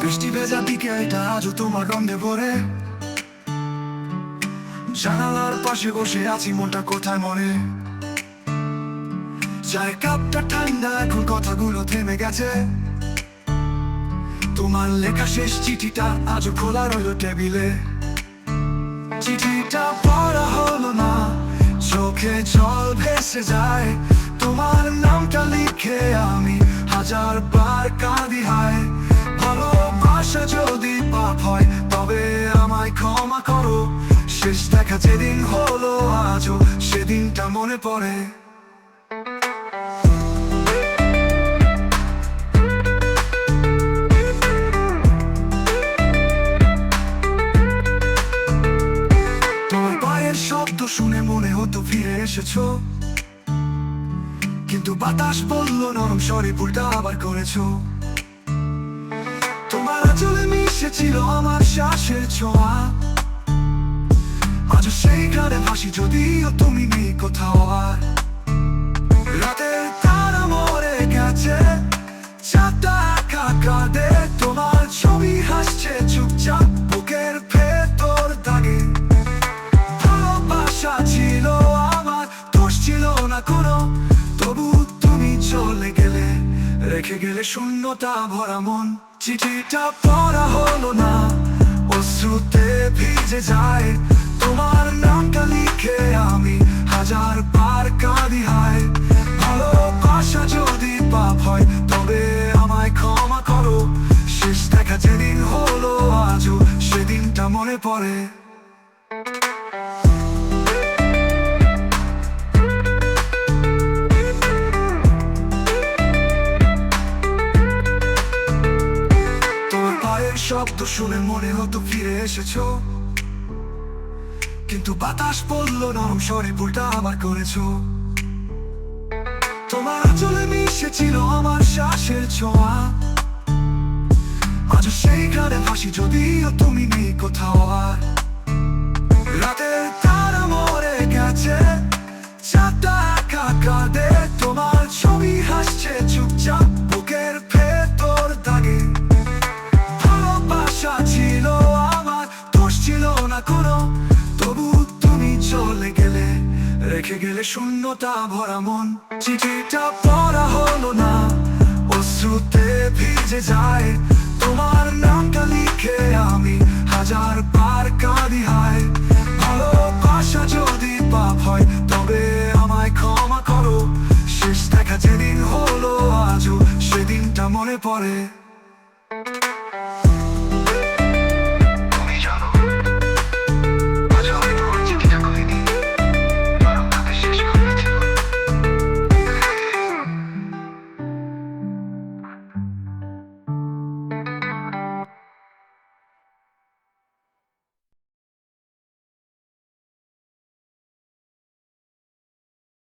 বৃষ্টি ভেজা দিকে এটা আজও তোমার গন্ধে ভরে। জানালার পাশে বসে আছি মনটা কোথায় মরে চায় কাপটা ঠান্ডা, এখন কথাগুলো থেমে গেছে। তোমার লেখা শেষ চিঠিটা আজও খোলা রইল টেবিলে। চিঠিটা পড়া হলো না, চোখে জল ভেসে যায়। তোমার নামটা লিখে আমি হাজার বার কাঁদি, হায়। ভালোবাসা যদি পাপ হয়, তবে আমায় ক্ষমা করো। শেষ দেখা যেদিন হলো, আজও সেদিনটা মনে পড়ে। শুনে মনে হতো ফিরে এসেছ। কিন্তু বাতাস বলল নরম স্বরে, ভুলটা আবার করেছ। তোমার আচলে মিশেছিল আমার শ্বাসের ছোঁয়া। আজ সেই গানে ভাসি যদিও তুমি নেই কোথাও আর। তারা মরে গেছে একা কাঁদে, তোমার ছবি হাসছে চুপচাপ বুকের ভেতর দাগে। ভালোবাসা ছিল আমার, দোষ ছিল না কোনো চলে গেলে, রেখে গেলে শূন্যতা ভরা মন। চিঠিটা পড়া হলো না, অশ্রুতে ভিজে যায়। তোমার নামটা লিখে আমি হাজার পার কাঁদি, হায়। ভালোবাসা যদি পাপ হয়, তবে আমায় ক্ষমা করো। শেষ দেখা যেদিন হলো, আজও সেদিনটা মনে পড়ে। শব্দ শুনে মনে হতো ফিরে এসেছ। কিন্তু বাতাস পড়ল নরম স্বরে ভুলটা আবার করেছ। তোমার আচলে মিশেছিল আমার শ্বাসের ছোঁয়া। আজ সেই গানে ভাসি যদিও তুমি নেই কোথাও আর। রাতের তারা মরে গেছে চাঁদটা একা কাঁদে রেখে গেলে শূন্যতা ভরা মন। চিঠিটা পড়া হলো না, অশ্রুতে ভিজে যায়। তোমার নামটা লিখে আমি হাজার বার কাঁদি হায়। ভালোবাসা যদি পাপ হয়, তবে আমায় ক্ষমা করো। শেষ দেখা যেদিন হলো, আজও সেদিনটা মনে পড়ে।